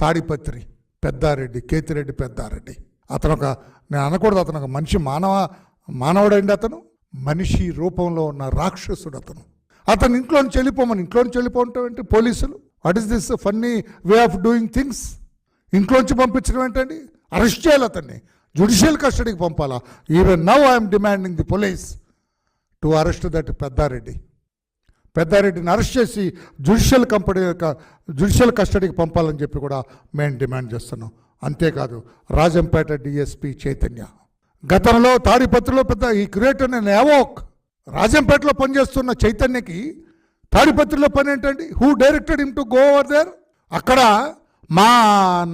తాడిపత్రి పెద్దారెడ్డి కేతిరెడ్డి పెద్దారెడ్డి. అతను ఒక నేను అనకూడదు అతను ఒక మనిషి మానవ మానవుడండి అతను మనిషి రూపంలో ఉన్న రాక్షసుడు అతను. అతను ఇంట్లో నుంచి వెళ్ళిపోమని ఇంట్లో నుంచి వెళ్ళిపోవటం ఏంటి? పోలీసులు. What is this funny way of doing things ఇంట్లోంచి పంపించడం ఏంటండి? అరెస్ట్ చేయాలి అతన్ని. జుడిషియల్ కస్టడీకి పంపాలా. Even now I'm demanding the police to arrest that Peddareddy. పెద్దారెడ్డిని arrest చేసి జుడిషియల్ కంపెనీ జుడిషియల్ కస్టడీకి పంపాలని చెప్పి కూడా మేము డిమాండ్ చేస్తున్నాం. అంతేకాదు రాజంపేట డిఎస్పి చైతన్య. గతంలో తాడిపత్రిలో పెద్ద ఈ క్రియేటర్ నేను ఏవోక్ రాజంపేటలో పనిచేస్తున్న చైతన్యకి తాడిపత్రిలో పని ఏంటండి? Who directed him to go over there అక్కడ మా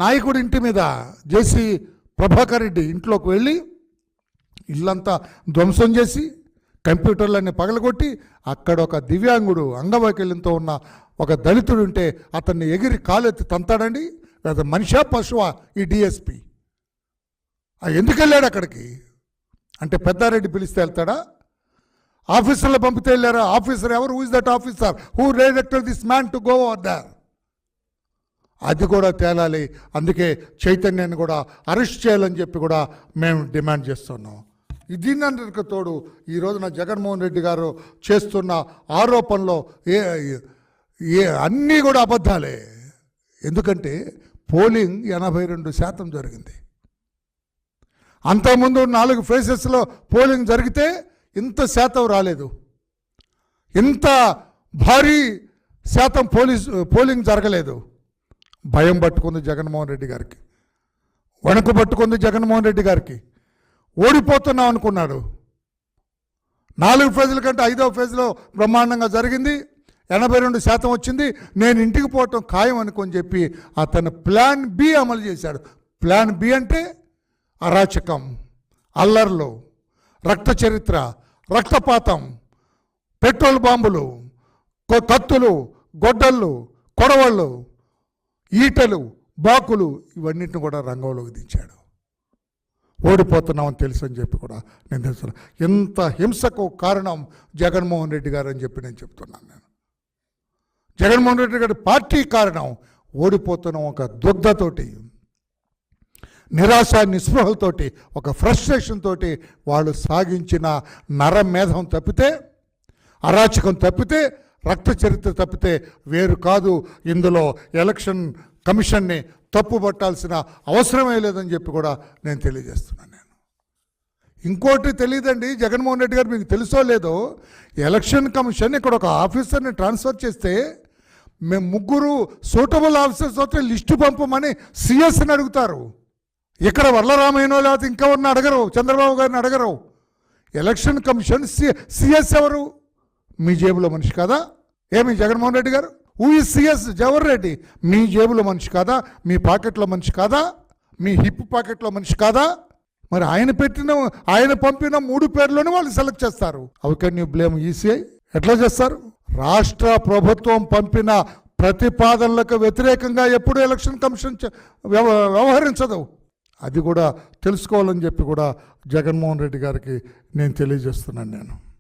నాయకుడి ఇంటి మీద జేసీ ప్రభాకర్ రెడ్డి ఇంట్లోకి వెళ్ళి ఇల్లంతా ధ్వంసం చేసి కంప్యూటర్లన్నీ పగలగొట్టి అక్కడ ఒక దివ్యాంగుడు అంగవైకల్యంతో ఉన్న ఒక దళితుడు ఉంటే అతన్ని ఎగిరి కాలెత్తి తంతాడండి. లేదా మనిషా పశువా ఈ డిఎస్పి ఎందుకు వెళ్ళాడు అక్కడికి? అంటే పెద్దారెడ్డి పిలిస్తే వెళ్తాడా? ఆఫీసర్లు పంపితే వెళ్ళారా? ఆఫీసర్ ఎవరు? Who is that officer who director this man to go over there అది కూడా తేలాలి. అందుకే చైతన్యాన్ని కూడా అరెస్ట్ చేయాలని చెప్పి కూడా మేము డిమాండ్ చేస్తున్నాం. దీనికి తోడు ఈ రోజున జగన్మోహన్ రెడ్డి గారు చేస్తున్న ఆరోపణలో ఏ ఏ అన్నీ కూడా అబద్ధాలే. ఎందుకంటే పోలింగ్ ఎనభై రెండు శాతం జరిగింది. అంతకుముందు నాలుగు ఫేసెస్లో పోలింగ్ జరిగితే ఇంత శాతం రాలేదు. ఇంత భారీ శాతం పోలీస్ పోలింగ్ జరగలేదు. భయం పట్టుకుంది జగన్మోహన్ రెడ్డి గారికి. వణుకు పట్టుకుంది జగన్మోహన్ రెడ్డి గారికి. ఓడిపోతున్నాం అనుకున్నాడు. నాలుగు ఫేజుల కంటే ఐదవ ఫేజ్లో బ్రహ్మాండంగా జరిగింది. ఎనభై రెండు శాతం వచ్చింది. నేను ఇంటికి పోవటం ఖాయం అనుకొని చెప్పి అతను ప్లాన్ బి అమలు చేశాడు. ప్లాన్ బి అంటే అరాచకం అల్లర్లు రక్త చరిత్ర రక్తపాతం పెట్రోల్ బాంబులు కత్తులు గొడ్డళ్ళు కొడవళ్ళు ఈటలు బాకులు ఇవన్నిటిని కూడా రంగంలోకి దించాడు. ఓడిపోతున్నామని తెలుసు అని చెప్పి కూడా నేను తెలుసు ఎంత హింసకు కారణం జగన్మోహన్ రెడ్డి గారు అని చెప్పి నేను చెప్తున్నాను నేను. జగన్మోహన్ రెడ్డి గారి పార్టీ కారణం ఓడిపోతున్నాం ఒక దుగ్ధతోటి నిరాశ నిస్పృహలతోటి ఒక ఫ్రస్ట్రేషన్ తోటి వాళ్ళు సాగించిన నరమేధం తప్పితే అరాచకం తప్పితే రక్త చరిత్ర తప్పితే వేరు కాదు. ఇందులో ఎలక్షన్ కమిషన్ని తప్పు పట్టాల్సిన అవసరమే లేదని చెప్పి కూడా నేను తెలియజేస్తున్నాను నేను. ఇంకోటి తెలియదండి. జగన్మోహన్ రెడ్డి గారు మీకు తెలుసో లేదో ఎలక్షన్ కమిషన్ ఇక్కడ ఒక ఆఫీసర్ని ట్రాన్స్ఫర్ చేస్తే మేము ముగ్గురు సూటబుల్ ఆఫీసర్స్ వస్తే లిస్టు పంపమని సిఎస్ని అడుగుతారు. ఇక్కడ వరలరామయ్యనో లేకపోతే ఇంకెవరిని అడగరు? చంద్రబాబు గారిని అడగరు. ఎలక్షన్ కమిషన్ సి సిఎస్ ఎవరు? మీ జేబులో మనిషి కాదా? ఏమి జగన్మోహన్ రెడ్డి గారు? Who is CS Jawahar Reddy? మీ జేబులో మనిషి కాదా? మీ పాకెట్లో మనిషి కాదా? మీ హిప్ పాకెట్లో మనిషి కాదా? మరి ఆయన పెట్టిన ఆయన పంపిన మూడు పేర్లోనే వాళ్ళు సెలెక్ట్ చేస్తారు. అవి కెన్ యూ బ్లేమ్ ఈసీఐ ఎట్లా చేస్తారు? రాష్ట్ర ప్రభుత్వం పంపిన ప్రతిపాదనలకు వ్యతిరేకంగా ఎప్పుడు ఎలక్షన్ కమిషన్ వ్యవ- వ్యవహరించదు. అది కూడా తెలుసుకోవాలని చెప్పి కూడా జగన్మోహన్ రెడ్డి గారికి నేను తెలియజేస్తున్నాను నేను.